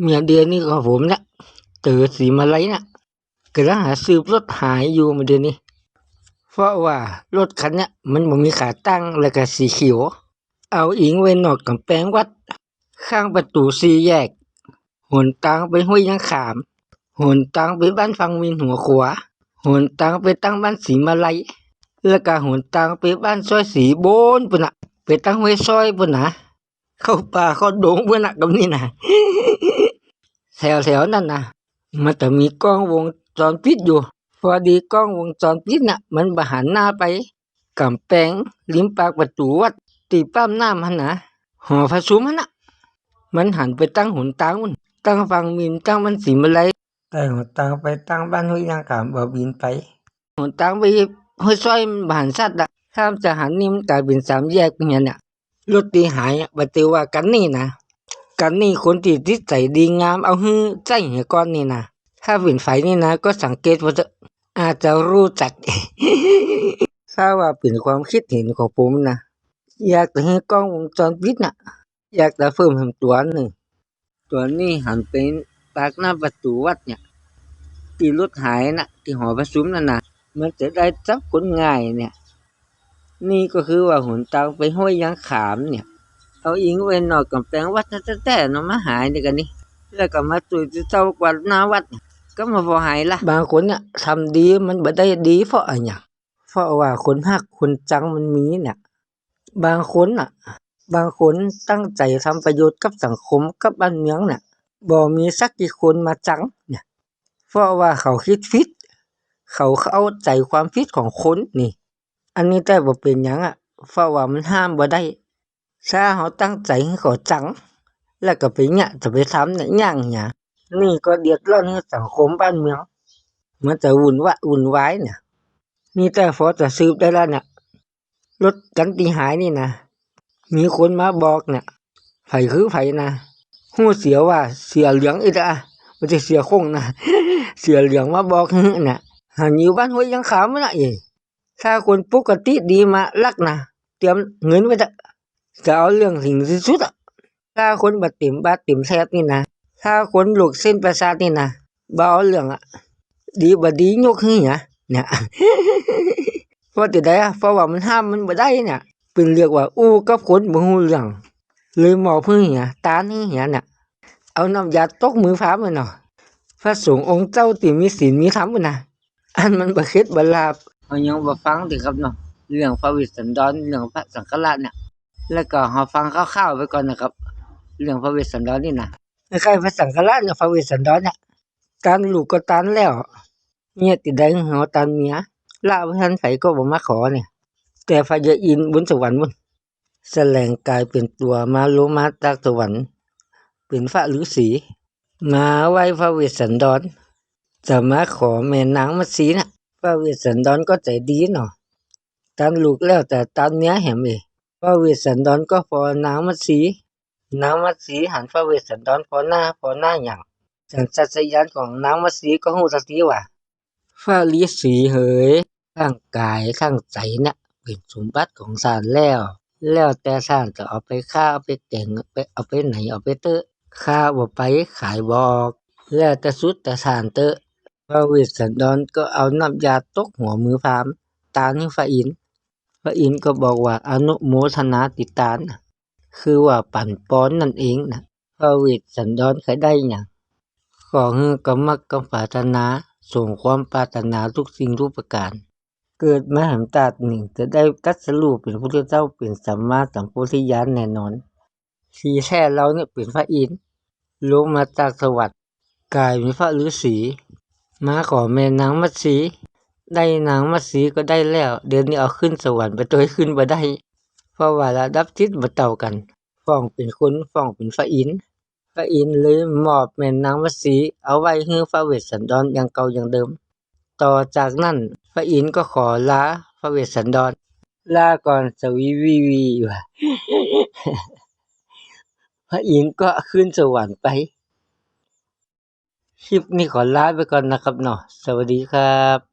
เมียเดือนนี้ของผมเนี่ยเจอสีมาลัยเนี่ยกำลังหาซื้อรถหายอยู่มาเดือนนี้ เพราะว่ารถคันเนี้ยมันบ่มีขาตั้งแล้วก็สีเขียว เอาอิงไว้นอกกำแพงวัด ข้างประตูสี่แยกหนทางไปห้วยยังขามหนทางไปบ้านฟังวินหัวขวาหนทางไปตั้งบ้านสีมาลัยแล้วก็หนทางไปบ้านซอยสีโบนปุ่นนะไปตั้งห้วยซอยปุ่นนะเข้าป่าเข้าดงปุ่นนะกับนี่นะ แถวๆนั่นน่ะมันจะมีกล้องวงจรปิดอยู่ พอดีกล้องวงจรปิดน่ะ มันบหันหน้าไปกำแพงริมปากประตูวัดตีป้ามน้ำหันนะหอพระชุมหันน่ะมันหันไปตั้งหนตางมันตั้งฟังมินตั้งมันสีมาลัยแต่หนตางไปตั้งบ้านห้วยนางขามบ่บินไปหนตางไปห้วยซอยมันบหันสัตว์ละข้ามจะหันนี่มันกลายเป็นสามแยกเนี่ยเนี่ยรถตีหายอะบัดเตอว่ากันนี่นะ กันนี่คนที่จิตใจดีงามเอาฮื้อใจเหี่ยก้อนนี่นะถ้าเป็นไฟนี่นะ ก็สังเกตว่าจะอาจจะรู้จักถ้าว่าเป็นความคิดเห็นของผมนะอยากจะให้กล้องวงจรปิดนะอยากจะเพิ่มให้ตัวหนึ่งตัวนี้หันเป็นปากหน้าประตูวัดเนี่ยที่รถหายน่ะที่หอประชุมนั่นนะมันจะได้จับคนง่ายเนี่ย นี่ก็คือว่าหนทางไปห้วยยางขามเนี่ย เอาอิงไว้นอกกำแพงวัดแต่แต่เนาะมาหายนี่กันนี่แล้วก็มาตุยเจ้ากวาดหน้าวัด ก็มาพอหายละบางคนเนี่ยทำดีมันบ่ได้ดีเพราะอะไรอย่างเพราะว่าคนหักคนจังมันมีเนี่ยบางคนอะ บางคนตั้งใจทำประโยชน์กับสังคมกับบ้านเมืองเนี่ยบ่มีสักกี่คนมาจังเนี่ยเพราะว่าเขาคิดฟิตเขาเข้าใจความคิดของคนนี่ อันนี้แต่บ่เป็นหยังอะเพราะว่ามันห้ามบ่ได้ ถ้าเขาตั้งใจให้เขาจัง แล้วก็ไปเนี่ยจะไปทำเนี่ยย่างเนี่ยนี่ก็เดือดร้อนให้สังคมบ้านเมือง มันจะวุ่นวะวุ่นวายเนี่ย นี่แต่พอจะสืบได้แล้วเนี่ยรถกันตีหายนี่นะมีคนมาบอกเนี่ยไผคือไผนะหู้เสียว่าเสียเหลืองอีกอะมันจะเสียคงนะเสียเหลืองมาบอกเนี่ยหันอยู่บ้านห้วยยังขาวมันละเองถ้าคนปกติดีมาลักนะเตรียมเงินไว้จะจะ เอาเรื่องสิ่งที่สุดอะถ้าคนบาดเต็มบาดเต็มแทบนี่นะถ้าคนหลุกเส้นประสาทนี่นะบ่เอาเรื่องอะดีบ่ดียกให้เนี่ยเนี่ยเพราะติดได้เพราะว่ามันห้ามมันบ่ได้เนี่ยเป็นเรียกว่าอู้กับคนบ่ฮู้เรื่องเลยหมอเพิ่นเนี่ยตานี่เนี่ยน่ะเอาน้ำยาตกมือพามันเนาะพระสงฆ์องค์เจ้าที่มีศีลมีธรรมน่ะอันมันบ่เค็ดบ่ลาบเอายังบ่ฟังติครับเนาะเรื่องพระวิสันดรเรื่องพระสังฆราชเนี่ย แล้วก็เฮาฟังคร่าวๆไว้ก่อนนะครับ เรื่องพระเวสสันดรนี่นะคล้ายๆพระสังฆราชกับพระเวสสันดรเนี่ยตันลูกก็ตันแล้วเนี่ยติดได้เฮาตันเมียละบ่ทันไผก็บ่มาขอเนี่ย แต่พระยาอินบนสวรรค์บุญแสลงกายเป็นตัวมาโลมาจากสวรรค์เป็นพระฤาษีมาไหว้พระเวสสันดรจะมาขอแม่นางมัตสีน่ะพระเวสสันดรก็ใจดีเนาะตันลูกแล้วแต่ตันเมียแหมเอง พระเวสสันดรก็พอนางมัตสีนางมัตสีหันพระเวสสันดรพอหน้าพอหน้าอย่างสัญชาตญาณของนางมัตสีก็ฮู้ทันทีว่าพระฤาษีเหยร่างกายร่างใจน่ะเป็นสมบัติของศาลแล้ว แล้วแต่ศาลจะเอาไปฆ่าเอาไปแกงไปเอาไปไหนเอาไปเตอะฆ่าบ่ไปขายบอก แล้วแต่สุดแต่ศาลเตอะพระเวสสันดรก็เอาน้ำยาตกหัวมือพาม ตานี่พระอิน พระอินทร์ก็บอกว่าอนุโมทนาติตานะคือว่าปั่นป้อนนั่นเองนะพระเวสสันดรเคยได้อย่างขอให้กำมักกำปารถนาส่งความปรารถนาทุกสิ่งทุกประการ เกิดมาหันตาดหนึ่งจะได้ตัดสรูปเป็นพระเจ้าเป็นสัมมาสัมโพธิญาณแน่นอนที่แท้เราเนี่ยเป็นพระอินทร์ลงมาจากสวรรค์กลายเป็นพระฤาษีมาขอแม่นางมัตสี ได้นางมัตสีก็ได้แล้ว เดือนนี้เอาขึ้นสวรรค์ไปตัวให้ขึ้นบ่ได้ เพราะว่าระดับจิตบ่เท่ากันฟ้องเป็นคนฟ้องเป็นพระอินทร์พระอินทร์เลยมอบแม่นางมัตสีเอาไว้ให้พระเวสสันดรอย่างเก่าอย่างเดิม ต่อจากนั้นพระอินทร์ก็ขอลาพระเวสสันดรลาก่อนสวีวีวีว่ะพระอินทร์ก็ขึ้นสวรรค์ไปคลิปนี้ขอลาไปก่อนนะครับเนาะสวัสดีครับ